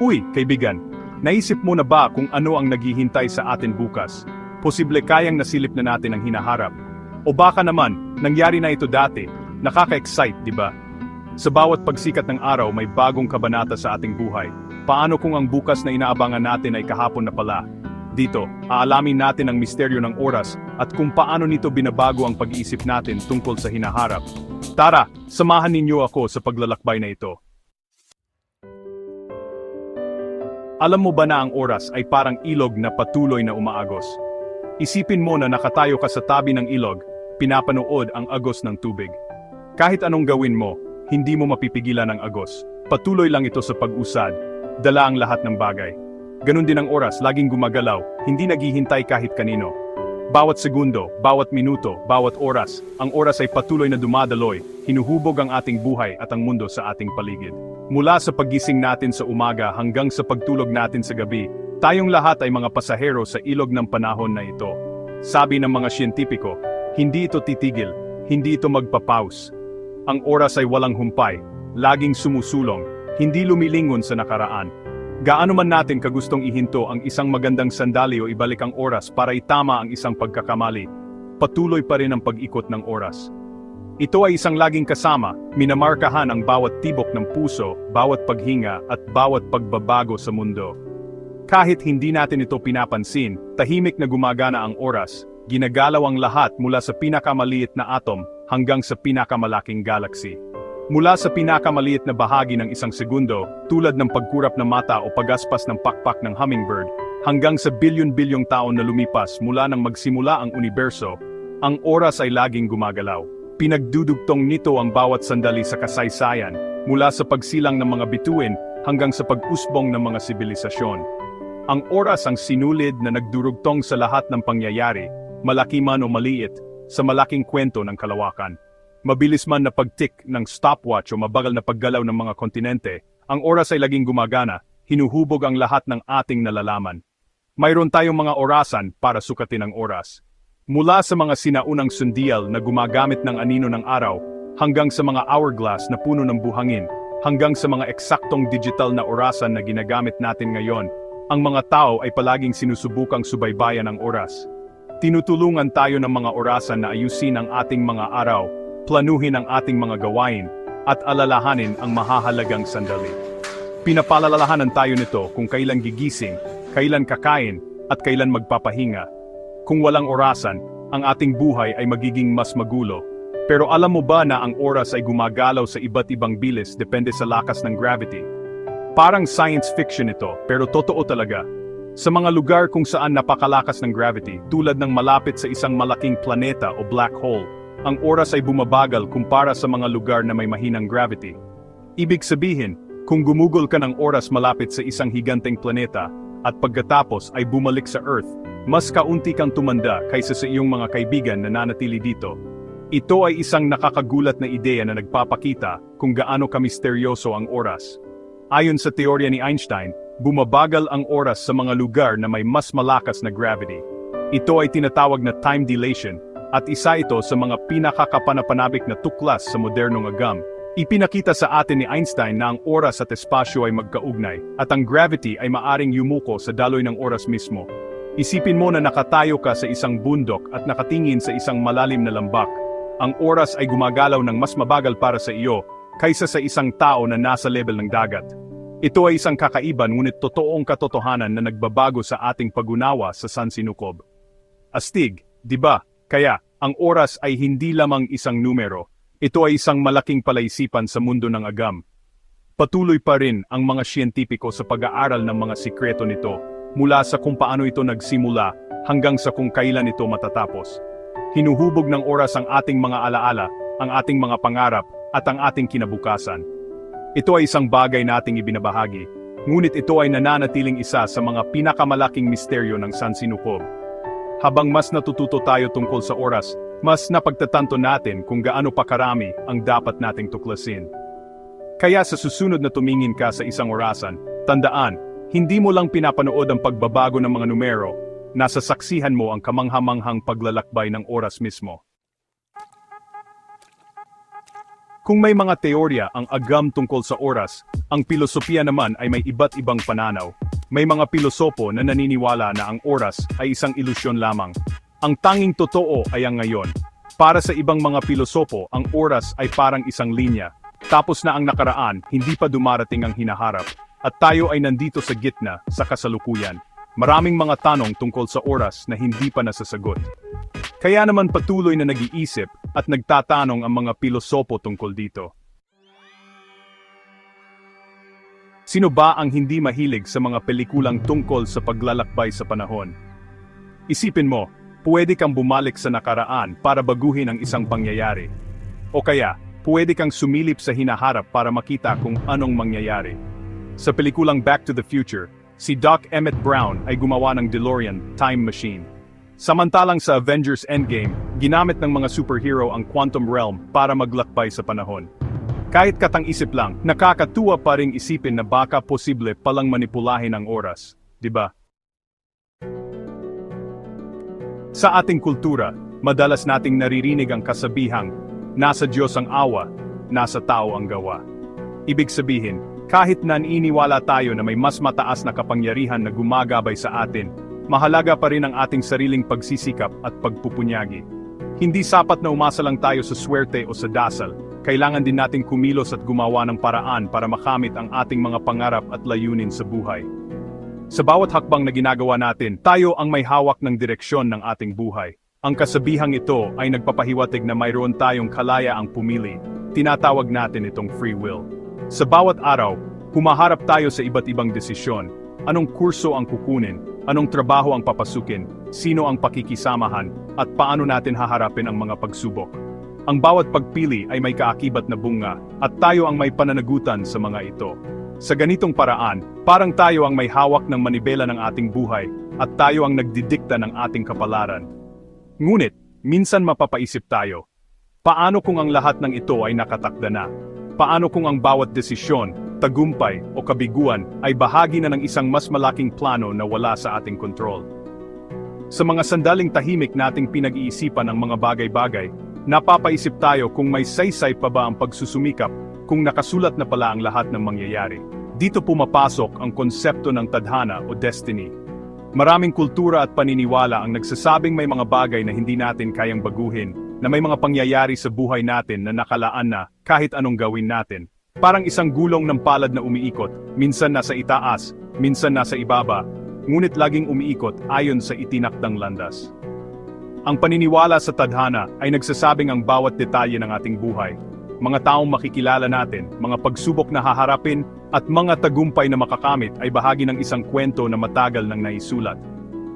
Uy, kaibigan, naisip mo na ba kung ano ang naghihintay sa atin bukas? Posible kayang nasilip na natin ang hinaharap. O baka naman, nangyari na ito dati, nakaka-excite, di ba? Sa bawat pagsikat ng araw may bagong kabanata sa ating buhay. Paano kung ang bukas na inaabangan natin ay kahapon na pala? Dito, aalamin natin ang misteryo ng oras at kung paano nito binabago ang pag-iisip natin tungkol sa hinaharap. Tara, samahan ninyo ako sa paglalakbay na ito. Alam mo ba na ang oras ay parang ilog na patuloy na umaagos? Isipin mo na nakatayo ka sa tabi ng ilog, pinapanood ang agos ng tubig. Kahit anong gawin mo, hindi mo mapipigilan ang agos. Patuloy lang ito sa pag-usad, dala ang lahat ng bagay. Ganon din ang oras, laging gumagalaw, hindi naghihintay kahit kanino. Bawat segundo, bawat minuto, bawat oras, ang oras ay patuloy na dumadaloy, hinuhubog ang ating buhay at ang mundo sa ating paligid. Mula sa paggising natin sa umaga hanggang sa pagtulog natin sa gabi, tayong lahat ay mga pasahero sa ilog ng panahon na ito. Sabi ng mga siyentipiko, hindi ito titigil, hindi ito magpapaus. Ang oras ay walang humpay, laging sumusulong, hindi lumilingon sa nakaraan. Gaano man natin kagustong ihinto ang isang magandang sandali o ibalik ang oras para itama ang isang pagkakamali, patuloy pa rin ang pag-ikot ng oras. Ito ay isang laging kasama, minamarkahan ang bawat tibok ng puso, bawat paghinga at bawat pagbabago sa mundo. Kahit hindi natin ito pinapansin, tahimik na gumagana ang oras, ginagalaw ang lahat mula sa pinakamaliit na atom hanggang sa pinakamalaking galaxy. Mula sa pinakamaliit na bahagi ng isang segundo, tulad ng pagkurap ng mata o pagaspas ng pakpak ng hummingbird, hanggang sa bilyon-bilyong taon na lumipas mula nang magsimula ang universo, ang oras ay laging gumagalaw. Pinagdudugtong nito ang bawat sandali sa kasaysayan, mula sa pagsilang ng mga bituin hanggang sa pag-usbong ng mga sibilisasyon. Ang oras ang sinulid na nagdurugtong sa lahat ng pangyayari, malaki man o maliit, sa malaking kwento ng kalawakan. Mabilis man na pagtik ng stopwatch o mabagal na paggalaw ng mga kontinente, ang oras ay laging gumagana, hinuhubog ang lahat ng ating nalalaman. Mayroon tayong mga orasan para sukatin ang oras. Mula sa mga sinaunang sundial na gumagamit ng anino ng araw, hanggang sa mga hourglass na puno ng buhangin, hanggang sa mga eksaktong digital na orasan na ginagamit natin ngayon, ang mga tao ay palaging sinusubukang subaybayan ang oras. Tinutulungan tayo ng mga orasan na ayusin ang ating mga araw, planuhin ang ating mga gawain, at alalahanin ang mahahalagang sandali. Pinapalalahanan tayo nito kung kailan gigising, kailan kakain, at kailan magpapahinga. Kung walang orasan, ang ating buhay ay magiging mas magulo. Pero alam mo ba na ang oras ay gumagalaw sa iba't ibang bilis depende sa lakas ng gravity? Parang science fiction ito, pero totoo talaga. Sa mga lugar kung saan napakalakas ng gravity, tulad ng malapit sa isang malaking planeta o black hole, ang oras ay bumabagal kumpara sa mga lugar na may mahinang gravity. Ibig sabihin, kung gumugol ka ng oras malapit sa isang higanteng planeta, at pagkatapos ay bumalik sa Earth, mas kaunti kang tumanda kaysa sa iyong mga kaibigan na nanatili dito. Ito ay isang nakakagulat na ideya na nagpapakita kung gaano kamisteryoso ang oras. Ayon sa teorya ni Einstein, bumabagal ang oras sa mga lugar na may mas malakas na gravity. Ito ay tinatawag na time dilation, at isa ito sa mga pinakakapanapanabik na tuklas sa modernong agam. Ipinakita sa atin ni Einstein na ang oras at espasyo ay magkaugnay, at ang gravity ay maaring yumuko sa daloy ng oras mismo. Isipin mo na nakatayo ka sa isang bundok at nakatingin sa isang malalim na lambak. Ang oras ay gumagalaw ng mas mabagal para sa iyo, kaysa sa isang tao na nasa level ng dagat. Ito ay isang kakaiban ngunit totoong katotohanan na nagbabago sa ating pagunawa sa San Sinukob. Astig, di ba? Kaya, ang oras ay hindi lamang isang numero, ito ay isang malaking palaisipan sa mundo ng agam. Patuloy pa rin ang mga siyentipiko sa pag-aaral ng mga sikreto nito, mula sa kung paano ito nagsimula hanggang sa kung kailan ito matatapos. Hinuhubog ng oras ang ating mga alaala, ang ating mga pangarap, at ang ating kinabukasan. Ito ay isang bagay nating ibinabahagi, ngunit ito ay nananatiling isa sa mga pinakamalaking misteryo ng San Sinukob. Habang mas natututo tayo tungkol sa oras, mas napagtatanto natin kung gaano pa karami ang dapat nating tuklasin. Kaya sa susunod na tumingin ka sa isang orasan, tandaan, hindi mo lang pinapanood ang pagbabago ng mga numero, nasa saksihan mo ang kamanghamanghang paglalakbay ng oras mismo. Kung may mga teorya ang agam tungkol sa oras, ang pilosopiya naman ay may iba't ibang pananaw. May mga pilosopo na naniniwala na ang oras ay isang ilusyon lamang. Ang tanging totoo ay ang ngayon. Para sa ibang mga pilosopo, ang oras ay parang isang linya. Tapos na ang nakaraan, hindi pa dumarating ang hinaharap. At tayo ay nandito sa gitna, sa kasalukuyan. Maraming mga tanong tungkol sa oras na hindi pa nasasagot. Kaya naman patuloy na nag-iisip at nagtatanong ang mga pilosopo tungkol dito. Sino ba ang hindi mahilig sa mga pelikulang tungkol sa paglalakbay sa panahon? Isipin mo, pwede kang bumalik sa nakaraan para baguhin ang isang pangyayari. O kaya, pwede kang sumilip sa hinaharap para makita kung anong mangyayari. Sa pelikulang Back to the Future, si Doc Emmett Brown ay gumawa ng DeLorean Time Machine. Samantalang sa Avengers Endgame, ginamit ng mga superhero ang quantum realm para maglakbay sa panahon. Kahit katang-isip lang, nakakatuwa pa ring isipin na baka posible palang manipulahin ang oras, di ba? Sa ating kultura, madalas nating naririnig ang kasabihang, nasa Diyos ang awa, nasa tao ang gawa. Ibig sabihin, kahit naniniwala tayo na may mas mataas na kapangyarihan na gumagabay sa atin, mahalaga pa rin ang ating sariling pagsisikap at pagpupunyagi. Hindi sapat na umasa lang tayo sa swerte o sa dasal, kailangan din nating kumilos at gumawa ng paraan para makamit ang ating mga pangarap at layunin sa buhay. Sa bawat hakbang na ginagawa natin, tayo ang may hawak ng direksyon ng ating buhay. Ang kasabihang ito ay nagpapahiwatig na mayroon tayong kalayaang pumili. Tinatawag natin itong free will. Sa bawat araw, humaharap tayo sa iba't ibang desisyon. Anong kurso ang kukunin? Anong trabaho ang papasukin? Sino ang pakikisamahan? At paano natin haharapin ang mga pagsubok? Ang bawat pagpili ay may kaakibat na bunga, at tayo ang may pananagutan sa mga ito. Sa ganitong paraan, parang tayo ang may hawak ng manibela ng ating buhay, at tayo ang nagdidikta ng ating kapalaran. Ngunit, minsan mapapaisip tayo, paano kung ang lahat ng ito ay nakatakda na? Paano kung ang bawat desisyon, tagumpay o kabiguan ay bahagi na ng isang mas malaking plano na wala sa ating kontrol? Sa mga sandaling tahimik nating pinag-iisipan ang mga bagay-bagay, napapaisip tayo kung may saysay pa ba ang pagsusumikap kung nakasulat na pala ang lahat ng mangyayari. Dito pumapasok ang konsepto ng tadhana o destiny. Maraming kultura at paniniwala ang nagsasabing may mga bagay na hindi natin kayang baguhin, na may mga pangyayari sa buhay natin na nakalaan na kahit anong gawin natin. Parang isang gulong ng palad na umiikot, minsan nasa itaas, minsan nasa ibaba, ngunit laging umiikot ayon sa itinakdang landas. Ang paniniwala sa tadhana ay nagsasabing ang bawat detalye ng ating buhay, mga taong makikilala natin, mga pagsubok na haharapin, at mga tagumpay na makakamit ay bahagi ng isang kwento na matagal nang naisulat.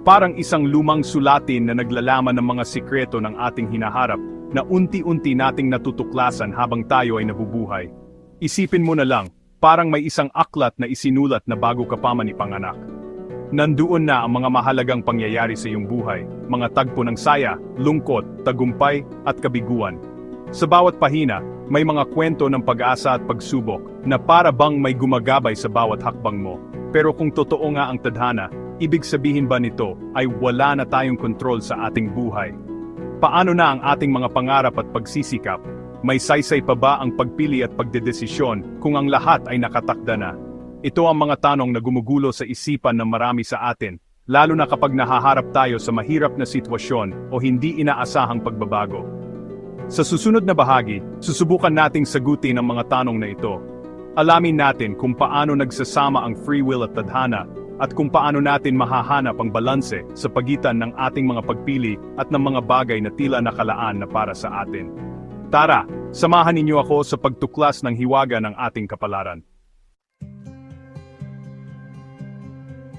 Parang isang lumang sulatin na naglalaman ng mga sikreto ng ating hinaharap na unti-unti nating natutuklasan habang tayo ay nabubuhay. Isipin mo na lang, parang may isang aklat na isinulat na bago ka pa man ipanganak. Nandoon na ang mga mahalagang pangyayari sa iyong buhay, mga tagpo ng saya, lungkot, tagumpay, at kabiguan. Sa bawat pahina, may mga kwento ng pag-asa at pagsubok na para bang may gumagabay sa bawat hakbang mo. Pero kung totoo nga ang tadhana, ibig sabihin ba nito ay wala na tayong kontrol sa ating buhay? Paano na ang ating mga pangarap at pagsisikap? May saysay pa ba ang pagpili at pagdedesisyon kung ang lahat ay nakatakda na? Ito ang mga tanong na gumugulo sa isipan ng marami sa atin, lalo na kapag nahaharap tayo sa mahirap na sitwasyon o hindi inaasahang pagbabago. Sa susunod na bahagi, susubukan nating sagutin ang mga tanong na ito. Alamin natin kung paano nagsasama ang free will at tadhana, at kung paano natin mahahanap ang balanse sa pagitan ng ating mga pagpili at ng mga bagay na tila nakalaan na para sa atin. Tara, samahan ninyo ako sa pagtuklas ng hiwaga ng ating kapalaran.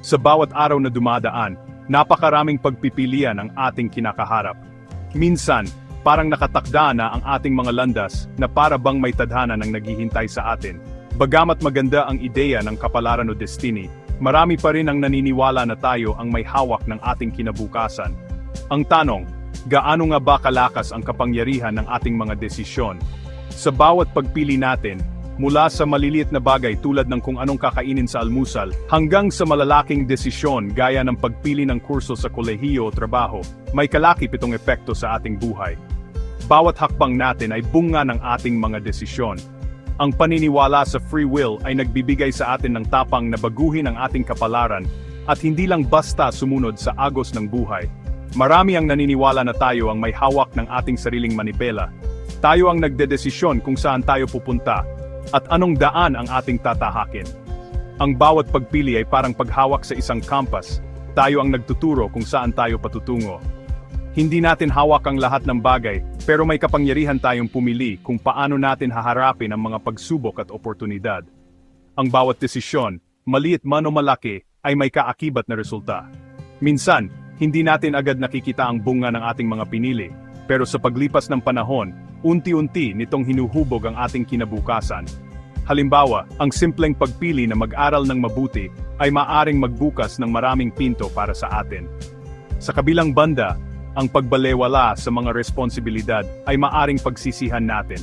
Sa bawat araw na dumadaan, napakaraming pagpipilian ang ating kinakaharap. Minsan, parang nakatakda na ang ating mga landas na para bang may tadhana ng naghihintay sa atin. Bagamat maganda ang ideya ng kapalaran o destiny, marami pa rin ang naniniwala na tayo ang may hawak ng ating kinabukasan. Ang tanong, gaano nga ba kalakas ang kapangyarihan ng ating mga desisyon? Sa bawat pagpili natin, mula sa maliliit na bagay tulad ng kung anong kakainin sa almusal, hanggang sa malalaking desisyon gaya ng pagpili ng kurso sa kolehiyo o trabaho, may kalakip itong epekto sa ating buhay. bawat hakbang natin ay bunga ng ating mga desisyon. Ang paniniwala sa free will ay nagbibigay sa atin ng tapang na baguhin ang ating kapalaran at hindi lang basta sumunod sa agos ng buhay. Marami ang naniniwala na tayo ang may hawak ng ating sariling manipela. Tayo ang nagdedesisyon kung saan tayo pupunta at anong daan ang ating tatahakin. Ang bawat pagpili ay parang paghawak sa isang kampas. Tayo ang nagtuturo kung saan tayo patutungo. Hindi natin hawak ang lahat ng bagay, pero may kapangyarihan tayong pumili kung paano natin haharapin ang mga pagsubok at oportunidad. Ang bawat desisyon, maliit man o malaki, ay may kaakibat na resulta. Minsan, hindi natin agad nakikita ang bunga ng ating mga pinili, pero sa paglipas ng panahon, unti-unti nitong hinuhubog ang ating kinabukasan. Halimbawa, ang simpleng pagpili na mag-aral ng mabuti ay maaring magbukas ng maraming pinto para sa atin. Sa kabilang banda, ang pagbalewala sa mga responsibilidad ay maaring pagsisihan natin.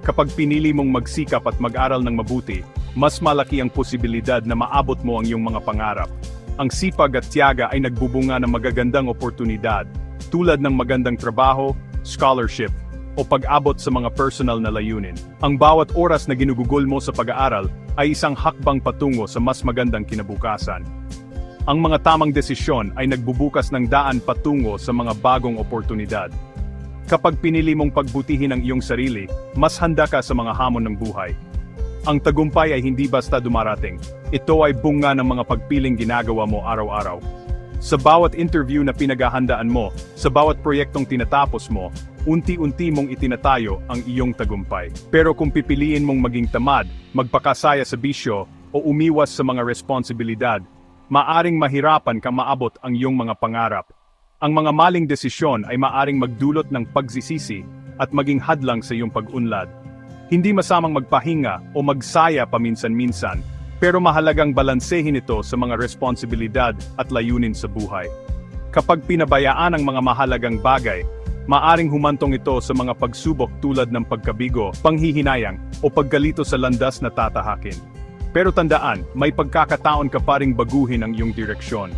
Kapag pinili mong magsikap at mag-aral ng mabuti, mas malaki ang posibilidad na maabot mo ang iyong mga pangarap. Ang sipag at tiyaga ay nagbubunga ng magagandang oportunidad, tulad ng magandang trabaho, scholarship, o pag-abot sa mga personal na layunin. Ang bawat oras na ginugugol mo sa pag-aaral ay isang hakbang patungo sa mas magandang kinabukasan. Ang mga tamang desisyon ay nagbubukas ng daan patungo sa mga bagong oportunidad. Kapag pinili mong pagbutihin ang iyong sarili, mas handa ka sa mga hamon ng buhay. Ang tagumpay ay hindi basta dumarating. Ito ay bunga ng mga pagpiling ginagawa mo araw-araw. Sa bawat interview na pinaghahandaan mo, sa bawat proyektong tinatapos mo, unti-unti mong itinatayo ang iyong tagumpay. Pero kung pipiliin mong maging tamad, magpakasaya sa bisyo, o umiwas sa mga responsibilidad, maaring mahirapan kang maabot ang iyong mga pangarap. Ang mga maling desisyon ay maaring magdulot ng pagsisisi at maging hadlang sa iyong pag-unlad. Hindi masamang magpahinga o magsaya paminsan-minsan, pero mahalagang balansehin ito sa mga responsibilidad at layunin sa buhay. Kapag pinabayaan ang mga mahalagang bagay, maaring humantong ito sa mga pagsubok tulad ng pagkabigo, panghihinayang, o paggalito sa landas na tatahakin. Pero tandaan, may pagkakataon ka pa ring baguhin ang iyong direksyon.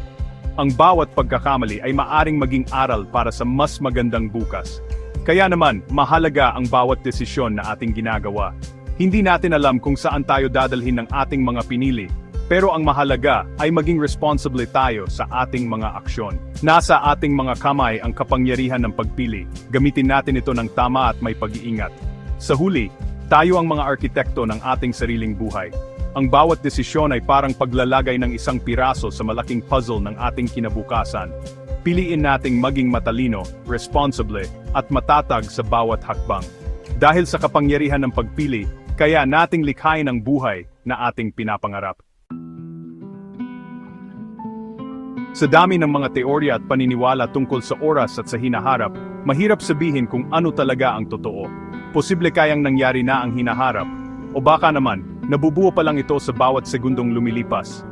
Ang bawat pagkakamali ay maaring maging aral para sa mas magandang bukas. Kaya naman, mahalaga ang bawat desisyon na ating ginagawa. Hindi natin alam kung saan tayo dadalhin ng ating mga pinili, pero ang mahalaga ay maging responsible tayo sa ating mga aksyon. Nasa ating mga kamay ang kapangyarihan ng pagpili. Gamitin natin ito ng tama at may pag-iingat. Sa huli, tayo ang mga arkitekto ng ating sariling buhay. Ang bawat desisyon ay parang paglalagay ng isang piraso sa malaking puzzle ng ating kinabukasan. Piliin nating maging matalino, responsible, at matatag sa bawat hakbang. Dahil sa kapangyarihan ng pagpili, kaya nating likhain ang buhay na ating pinapangarap. Sa dami ng mga teorya at paniniwala tungkol sa oras at sa hinaharap, mahirap sabihin kung ano talaga ang totoo. Posible kayang nangyari na ang hinaharap, o baka naman, nabubuo pa lang ito sa bawat segundong lumilipas.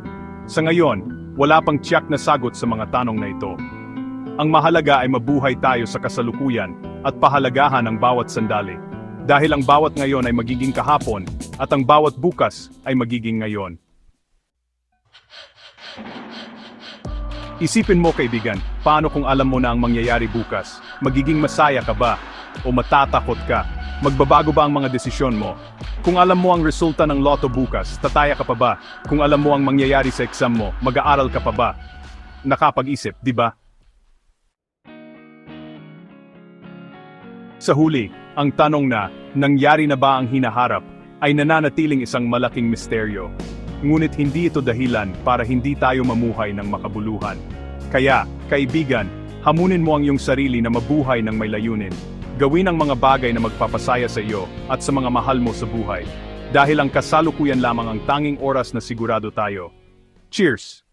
Sa ngayon, wala pang tiyak na sagot sa mga tanong na ito. Ang mahalaga ay mabuhay tayo sa kasalukuyan at pahalagahan ang bawat sandali. Dahil ang bawat ngayon ay magiging kahapon at ang bawat bukas ay magiging ngayon. Isipin mo kaibigan, paano kung alam mo na ang mangyayari bukas? Magiging masaya ka ba? O matatakot ka? Magbabago ba ang mga desisyon mo? Kung alam mo ang resulta ng loto bukas, tataya ka pa ba? Kung alam mo ang mangyayari sa exam mo, mag-aaral ka pa ba? Nakapag-isip, di ba? Sa huli, ang tanong na, nangyari na ba ang hinaharap, ay nananatiling isang malaking misteryo. Ngunit hindi ito dahilan para hindi tayo mamuhay ng makabuluhan. Kaya, kaibigan, hamunin mo ang iyong sarili na mabuhay ng may layunin. Gawin ang mga bagay na magpapasaya sa iyo at sa mga mahal mo sa buhay. Dahil ang kasalukuyan lamang ang tanging oras na sigurado tayo. Cheers!